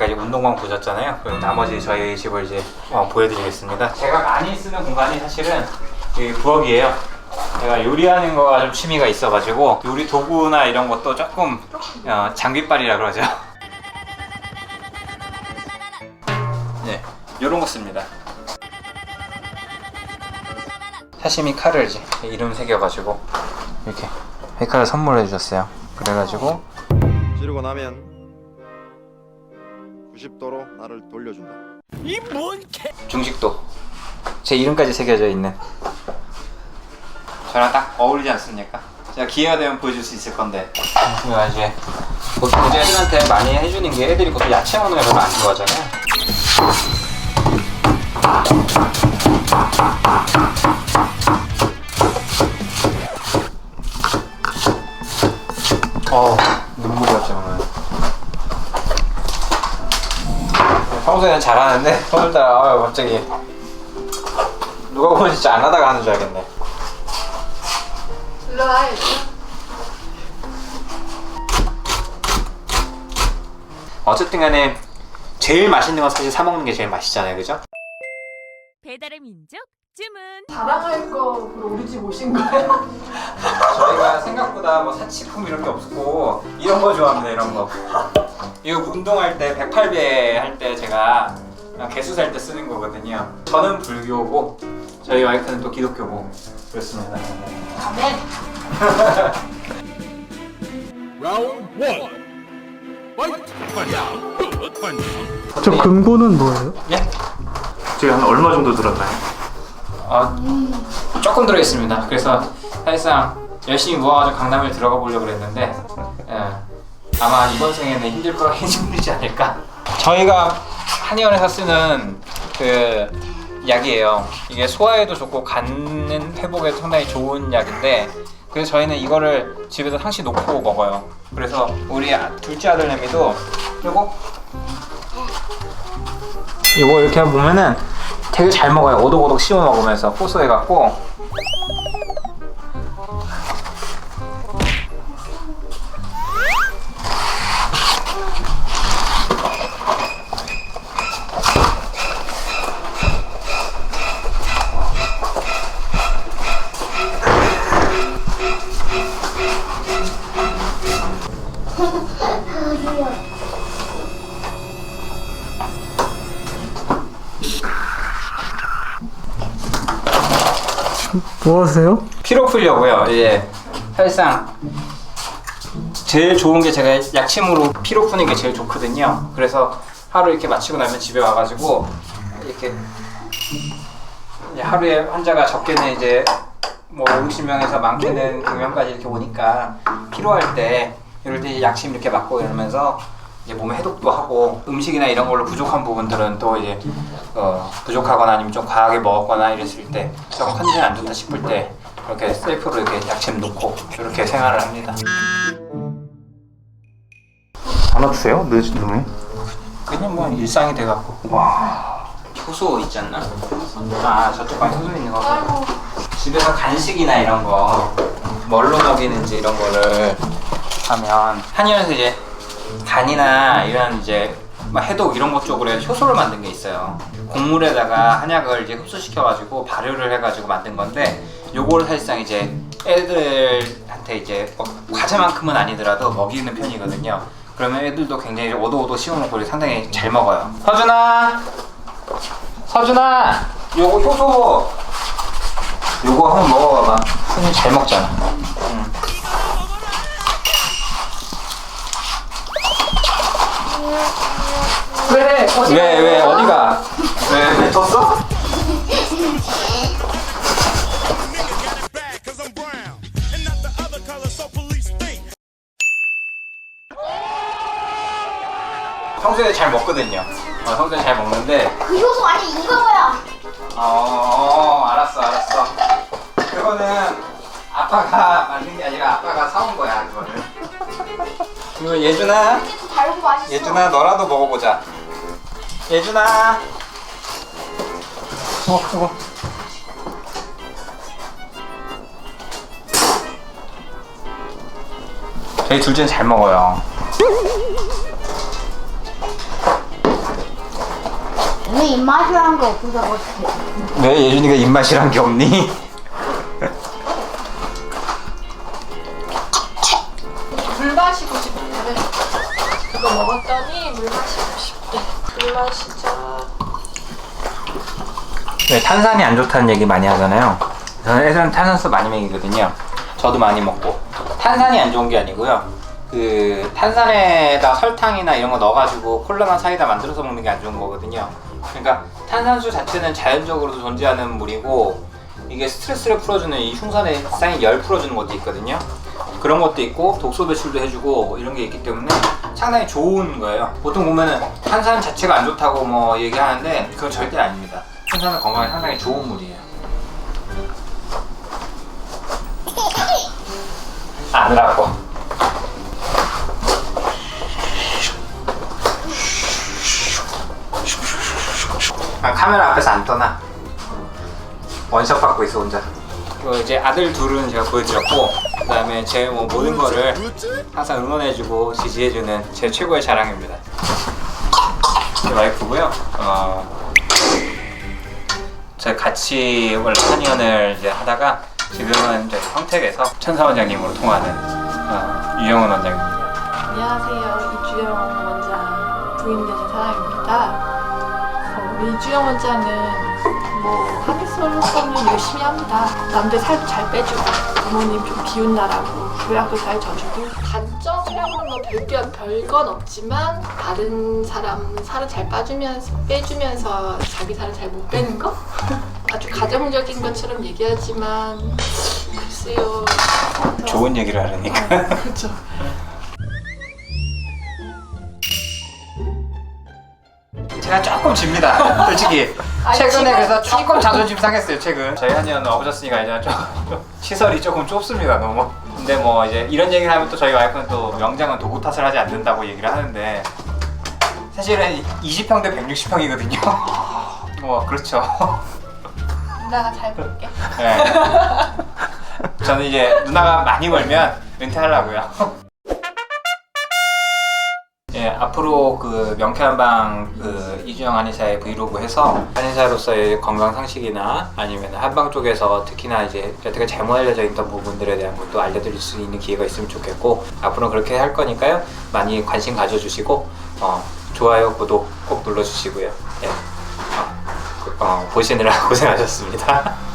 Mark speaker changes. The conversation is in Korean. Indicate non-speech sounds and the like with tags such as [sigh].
Speaker 1: 아까 이제 운동방 보셨잖아요. 그럼 나머지 저희 집을 이제 어, 보여드리겠습니다. 제가 많이 쓰는 공간이 사실은 이 부엌이에요. 제가 요리하는 거가 좀 취미가 있어가지고 요리 도구나 이런 것도 조금 어, 장비빨이라 그러죠. [laughs] 네, 요런 거 씁니다. 사시미 칼을 이제 이름 새겨가지고 이렇게 회칼을 선물해 주셨어요. 그래가지고
Speaker 2: 지르고 나면 90도로 나를 돌려준다.
Speaker 1: 중식도. 제 이름까지 새겨져 있는. 저랑 딱 어울리지 않습니까? 제가 기회가 되면 보여줄 수 있을 건데. 제가 이제 보통 이제 애들한테 많이 해주는 게 애들이 보통 야채 먹는 걸 별로 안 좋아하잖아요 어 눈물이 났죠 오늘 평소에는 잘하는데 [laughs] 오늘따라 아, 갑자기. 누가 보면 진짜 안 하다가 하는 줄 알겠네.
Speaker 3: 일로 와
Speaker 1: 어쨌든 간에 제일 맛있는 건 사실 사 먹는 게 제일 맛있잖아요 그죠?
Speaker 4: 배달의 민족 주문.
Speaker 3: 자랑할 거 보러 우리 집 오신 거예요?
Speaker 1: 저희가 생각보다 뭐 사치품 이런 게 없고 이런 거 좋아합니다 이런 거 이거 운동할 때 108배 할 때 제가 개수 살때 쓰는 거거든요 저는 불교고 저희 와이프는 또 기독교고 그렇습니다
Speaker 3: 아멘 [laughs]
Speaker 5: 저 근본은 뭐예요?
Speaker 1: 예?
Speaker 6: 지금 한 얼마 정도 들었나요?
Speaker 1: 아 조금 들어있습니다. 그래서 사실상 열심히 모아가지고 강남에 들어가 보려고 그랬는데 예, 아마 이번 생에는 힘들 거라 힘들지 [laughs] 않을까. 저희가 한의원에서 쓰는 그 약이에요. 이게 소화에도 좋고 간 회복에도 상당히 좋은 약인데 그래서 저희는 이거를 집에서 상시 놓고 먹어요. 그래서 우리 아- 둘째 아들내미도 요거 이거 이렇게 보면은 되게 잘 먹어요. 오독오독 씹어 먹으면서 고소해갖고
Speaker 5: 뭐 하세요?
Speaker 1: 피로 풀려고요. 이제 사실상 제일 좋은 게 제가 약침으로 피로 푸는 게 제일 좋거든요. 그래서 하루 이렇게 마치고 나면 집에 와가지고 이렇게 하루에 환자가 적게는 이제 뭐 50명에서 많게는 100명까지 이렇게 오니까 필요할 때 이럴 때 약침 이렇게 맞고 이러면서 이제 몸에 해독도 하고 음식이나 이런 걸로 부족한 부분들은 또 이제 어, 부족하거나 아니면 좀 과하게 먹었거나 이랬을 때 조금 컨디션 안 좋다 싶을 때 이렇게 셀프로 이렇게 약침 놓고 이렇게 생활을 합니다.
Speaker 6: 안 아프세요? 늦, 눈이?
Speaker 1: 그냥 뭐 일상이 돼갖고 와 효소 있지 않나? 아 저쪽 방에 효소 있는 거
Speaker 3: 아이고
Speaker 1: 집에서 간식이나 이런 거 뭘로 먹이는지 이런 거를 하면 한의원에서 이제 간이나 이런 이제 막 해독 이런 것 쪽으로 효소를 만든 게 있어요. 곡물에다가 한약을 이제 흡수시켜가지고 발효를 해가지고 만든 건데 요거를 사실상 이제 애들한테 이제 뭐 과자만큼은 아니더라도 먹이는 편이거든요. 그러면 애들도 굉장히 오도오도 씹어먹고 상당히 잘 먹어요. 서준아, 서준아, 요거 효소 요거 한번 먹어봐봐. 손이 잘 먹잖아.
Speaker 3: 왜? 어디
Speaker 1: 왜, 왜, 어디가? 왜,
Speaker 7: think
Speaker 1: 평소에 잘 먹거든요. 어, 평소에 잘 먹는데,
Speaker 8: 그 효소 아니 이거야.
Speaker 1: 어, 어, 알았어, 알았어. 그거는 아빠가 만든 게 아니라 아빠가 사온 거야, 그거는. 이거 예준아,
Speaker 8: 달고 맛있어.
Speaker 1: 예준아, 너라도 먹어보자. 예준아. 어, 그거. 저희 둘째는 잘 먹어요.
Speaker 8: 왜 입맛이라는 거 없어서 어떡해.
Speaker 1: 왜 예준이가 입맛이란 게 없니?
Speaker 3: 물 마시고 싶대. 이거 먹었더니 물 마시고 싶대. 물 마시자.
Speaker 1: 네, 탄산이 안 좋다는 얘기 많이 하잖아요. 저는 애들은 탄산수 많이 먹이거든요. 저도 많이 먹고. 탄산이 안 좋은 게 아니고요. 그 탄산에다 설탕이나 이런 거 넣어가지고 콜라나 사이다 만들어서 먹는 게 안 좋은 거거든요. 그러니까 탄산수 자체는 자연적으로도 존재하는 물이고 이게 스트레스를 풀어주는 이 흉산에 쌓인 열 풀어주는 것도 있거든요. 그런 것도 있고 독소 배출도 해주고 뭐 이런 게 있기 때문에 상당히 좋은 거예요. 보통 보면은 탄산 자체가 안 좋다고 뭐 얘기하는데 그건 절대 아닙니다. 탄산은 건강에 상당히 좋은 물이에요. 아느라고. 아, 카메라 앞에서 안 떠나. 원샷 받고 있어 혼자. 그 이제 아들 둘은 제가 보여드렸고 그다음에 제 뭐 모든 거를 항상 응원해주고 지지해주는 제 최고의 자랑입니다. 제 와이프고요. 어, 제가 같이 원래 한의원을 이제 하다가 지금은 이제 평택에서 천사 원장님으로 통하는 어, 유영은 원장입니다.
Speaker 3: 안녕하세요. 이주영 원장 부인 되는 사람입니다. 어, 우리 이주영 원장은 뭐 하겠어로서는 열심히 합니다. 남들 살도 잘 빼주고 부모님 좀 기운나라고 부약도 잘 져주고 단점이라고는 뭐 별별 별건 없지만 다른 사람 살을 잘 빠주면서 빼주면서 자기 살을 잘 못 빼는 거? [laughs] 아주 가정적인 것처럼 얘기하지만 글쎄요.
Speaker 1: 좋은 얘기를 하려니까.
Speaker 3: 그렇죠.
Speaker 1: 제가 조금 집니다. [laughs] 솔직히
Speaker 3: 아니,
Speaker 1: 최근에
Speaker 3: 지금-
Speaker 1: 그래서 조금 자존심 상했어요. 최근 저희 한의원 없어졌으니까 이제 좀, 좀 [laughs] 시설이 조금 좁습니다. 너무. 근데 뭐 이제 이런 얘기를 하면 또 저희 와이프는 또 명장은 도구 탓을 하지 않는다고 얘기를 하는데 사실은 20평 대 160평이거든요. 뭐 그렇죠.
Speaker 3: 누나가 잘 볼게.
Speaker 1: 네. 저는 이제 누나가 많이 벌면 은퇴하려고요. 예, 앞으로 그 명쾌한 방 그 이주영 한의사의 브이로그 해서 한의사로서의 건강 상식이나 아니면 한방 쪽에서 특히나 이제 여태까지 잘못 알려져 있던 부분들에 대한 것도 알려드릴 수 있는 기회가 있으면 좋겠고 앞으로 그렇게 할 거니까요. 많이 관심 가져주시고 어, 좋아요 구독 꼭 눌러주시고요. 예, 어, 그, 어, 보시느라 [laughs] 고생하셨습니다.